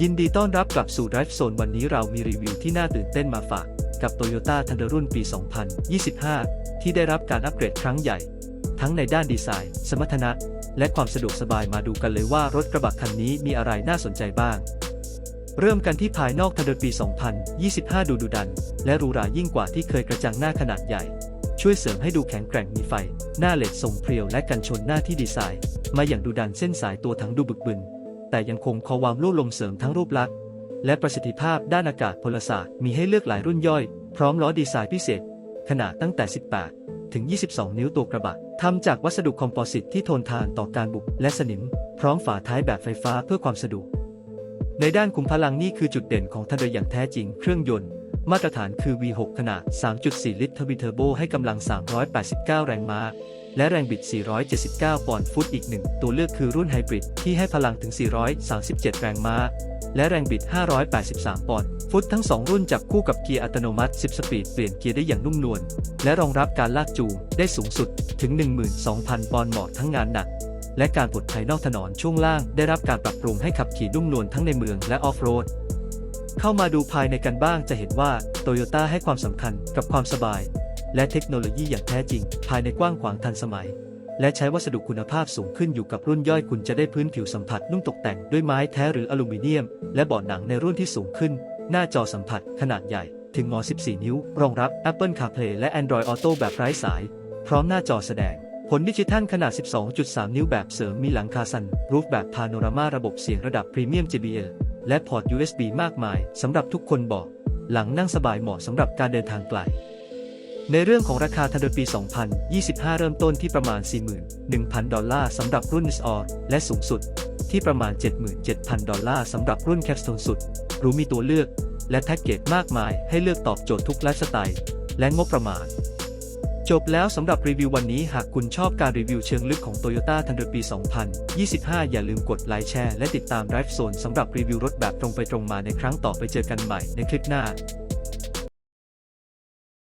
ยินดีต้อนรับกลับสู่ Drive Zone วันนี้เรามีรีวิวที่น่าตื่นเต้นมาฝาก กับ Toyota Thunder รุ่นปี 2025 ที่ได้รับการอัปเกรดครั้งใหญ่ ทั้งในด้านดีไซน์ สมรรถนะ และความสะดวกสบายมาดูกันเลยว่ารถกระบะคันนี้มีอะไรน่าสนใจบ้าง เริ่มกันที่ภายนอก Thunder ปี 2025 ดูดุดัน และรูหรายิ่งกว่าที่เคยกระจังหน้าขนาดใหญ่ ช่วยเสริมให้ดูแข็งแกร่งมีไฟ หน้าเลดทรงเพรียวและกันชนหน้าที่ดีไซน์ มาอย่างดุดันเส้นสายตัวทั้งดูบึกบึน แต่ยังคงคอวามลู่ลมเสริมทั้งรูปลักษณ์และประสิทธิภาพด้านอากาศพลศาสตร์มีให้เลือกหลายรุ่นย่อย พร้อมล้อดีไซน์พิเศษ ขนาดตั้งแต่ 18 ถึง 22 นิ้วตัวกระบะทำจากวัสดุคอมโพสิตที่ทนทานต่อการบุบและสนิม พร้อมฝาท้ายแบบไฟฟ้าเพื่อความสะดวกในด้านคุมพลังนี่คือจุดเด่นของทันเดอร์อย่างแท้จริงเครื่องยนต์ มาตรฐานคือ V6 ขนาด 3.4 ลิตรทวิเทอร์โบให้กำลัง 389 แรงม้า และแรงบิด 479 ปอนด์ฟุตอีกหนึ่งตัวเลือกคือรุ่นไฮบริดที่ให้พลังถึง 437 แรงม้า และแรงบิด 583 ปอนด์ฟุตทั้ง 2 รุ่นจับคู่กับเกียร์อัตโนมัติ 10 สปีดเปลี่ยนเกียร์ได้อย่างนุ่มนวล และรองรับการลากจูงได้สูงสุดถึง 12,000 ปอนด์เหมาะทั้งงานหนัก และการปลดภัยนอกถนนช่วงล่างได้รับการปรับปรุงให้ขับขี่นุ่มนวลทั้งในเมืองและออฟโรดเข้ามาดูภายในกันบ้างจะเห็นว่าโตโยต้าให้ความสำคัญกับความสบาย และเทคโนโลยีอย่างแท้จริง ภายในกว้างขวางทันสมัย และใช้วัสดุคุณภาพสูงขึ้นอยู่กับรุ่นย่อยคุณจะได้พื้นผิวสัมผัสนุ่มตกแต่งด้วยไม้แท้หรืออลูมิเนียม และเบาะหนังในรุ่นที่สูงขึ้น หน้าจอสัมผัสขนาดใหญ่ถึงงอ 14 นิ้ว รองรับ Apple CarPlay และ Android Auto แบบไร้สาย พร้อมหน้าจอแสดง ผลดิจิทัลขนาด 12.3 นิ้วแบบเสริมมีหลังคาซัน รูฟแบบพาโนรามาระบบเสียงระดับพรีเมียม JBL และพอร์ต USB มากมายสำหรับทุกคนบอก หลังนั่งสบายเหมาะสำหรับการเดินทางไกล ในเรื่องของราคาทันเดอร์ปี 2025 เริ่มต้นที่ประมาณ 41,000 ดอลลาร์สำหรับรุ่น SR และสูงสุด ที่ประมาณ 77,000 ดอลลาร์สำหรับรุ่นแคปซูลสุด รู้มีตัวเลือก และแท็กเกจมากมายให้เลือกตอบโจทย์ทุกไลฟ์สไตล์ และงบประมาณ จบแล้วสำหรับรีวิววันนี้หากคุณชอบการรีวิวเชิงลึกของ Toyota Thunder ปี 2025 อย่าลืมกดไลค์แชร์และติดตาม Drive Zone สำหรับรีวิวรถแบบตรงไปตรงมาในครั้งต่อไปเจอกันใหม่ในคลิปหน้า